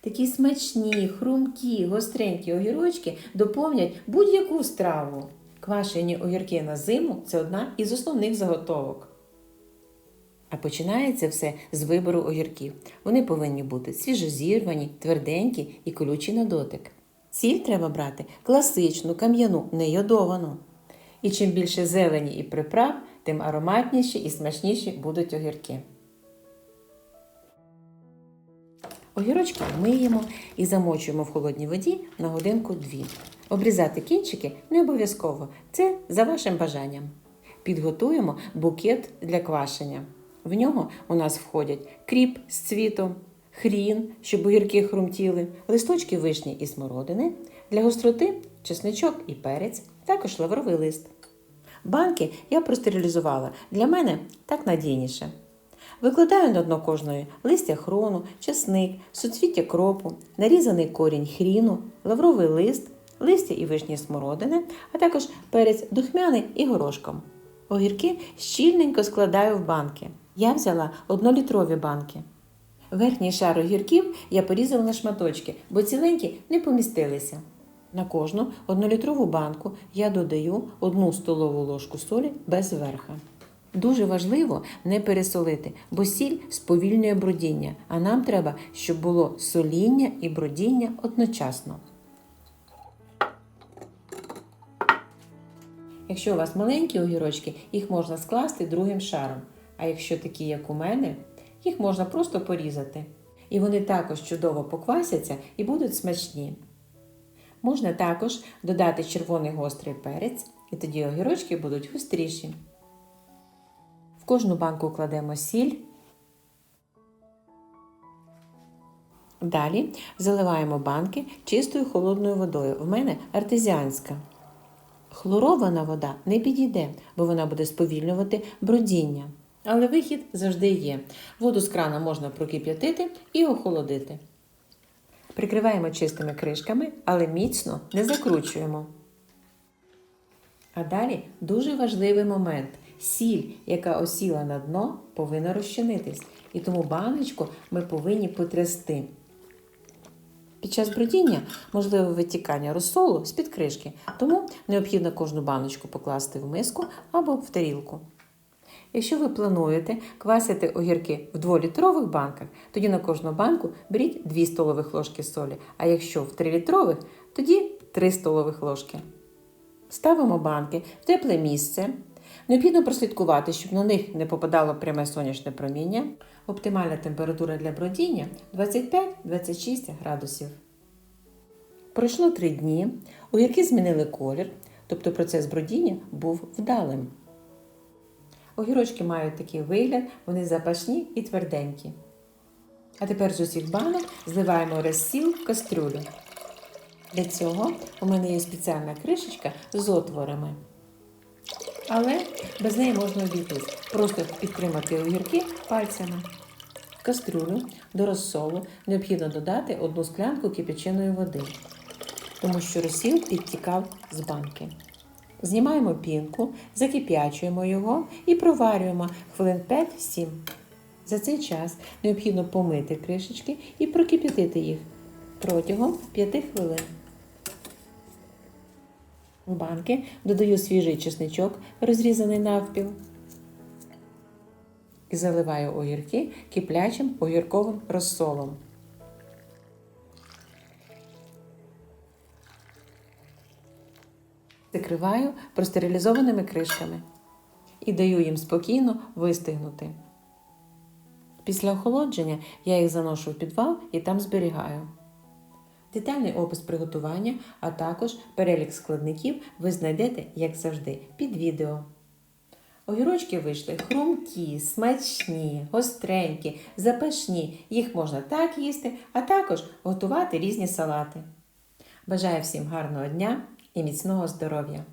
Такі смачні, хрумкі, гостренькі огірочки доповнять будь-яку страву. Квашені огірки на зиму це одна із основних заготовок. А починається все з вибору огірків. Вони повинні бути свіжозірвані, тверденькі і колючі на дотик. Сіль треба брати класичну, кам'яну, не йодовану. І чим більше зелені і приправ, тим ароматніші і смачніші будуть огірки. Огірочки миємо і замочуємо в холодній воді на годинку-дві. Обрізати кінчики не обов'язково, це за вашим бажанням. Підготуємо букет для квашення. В нього у нас входять кріп з цвітом, хрін, щоб огірки хрумтіли, листочки вишні і смородини, для гостроти чесничок і перець, також лавровий лист. Банки я простерилізувала. Для мене так надійніше. Викладаю на дно кожної листя хрону, чесник, суцвіття кропу, нарізаний корінь хріну, лавровий лист, листя і вишні смородини, а також перець духмяний і горошком. Огірки щільненько складаю в банки. Я взяла однолітрові банки. Верхній шар огірків я порізала на шматочки, бо ціленькі не помістилися. На кожну однолітрову банку я додаю одну столову ложку солі без верха. Дуже важливо не пересолити, бо сіль сповільнює бродіння, а нам треба, щоб було соління і бродіння одночасно. Якщо у вас маленькі огірочки, їх можна скласти другим шаром. А якщо такі, як у мене, їх можна просто порізати. І вони також чудово поквасяться і будуть смачні. Можна також додати червоний гострий перець, і тоді огірочки будуть гостріші. Кожну банку кладемо сіль. Далі заливаємо банки чистою холодною водою. В мене артезіанська. Хлорована вода не підійде, бо вона буде сповільнювати бродіння. Але вихід завжди є. Воду з крана можна прокип'ятити і охолодити. Прикриваємо чистими кришками, але міцно не закручуємо. А далі дуже важливий момент. Сіль, яка осіла на дно, повинна розчинитись. І тому баночку ми повинні потрясти. Під час бродіння можливе витікання розсолу з-під кришки, тому необхідно кожну баночку покласти в миску або в тарілку. Якщо ви плануєте квасити огірки в 2-літрових банках, тоді на кожну банку беріть 2 столових ложки солі, а якщо в 3-літрових, тоді 3 столових ложки. Ставимо банки в тепле місце. Необхідно прослідкувати, щоб на них не попадало пряме сонячне проміння. Оптимальна температура для бродіння 25-26 градусів. Пройшло 3 дні, огірки змінили колір, тобто процес бродіння був вдалим. Огірочки мають такий вигляд, вони запашні і тверденькі. А тепер з усіх банок зливаємо розсіл в кастрюлю. Для цього у мене є спеціальна кришечка з отворами. Але без неї можна обійтись. Просто підтримати огірки пальцями. В кастрюлю до розсолу необхідно додати одну склянку кипяченої води, тому що розсіл підтікав з банки. Знімаємо пінку, закип'ячуємо його і проварюємо хвилин 5-7. За цей час необхідно помити кришечки і прокип'ятити їх протягом 5 хвилин. В банки додаю свіжий чесничок, розрізаний навпіл. І заливаю огірки киплячим огірковим розсолом. Закриваю простерилізованими кришками і даю їм спокійно вистигнути. Після охолодження я їх заношу в підвал і там зберігаю. Детальний опис приготування, а також перелік складників ви знайдете, як завжди, під відео. Огірочки вийшли хрумкі, смачні, гостренькі, запашні. Їх можна так їсти, а також готувати різні салати. Бажаю всім гарного дня і міцного здоров'я!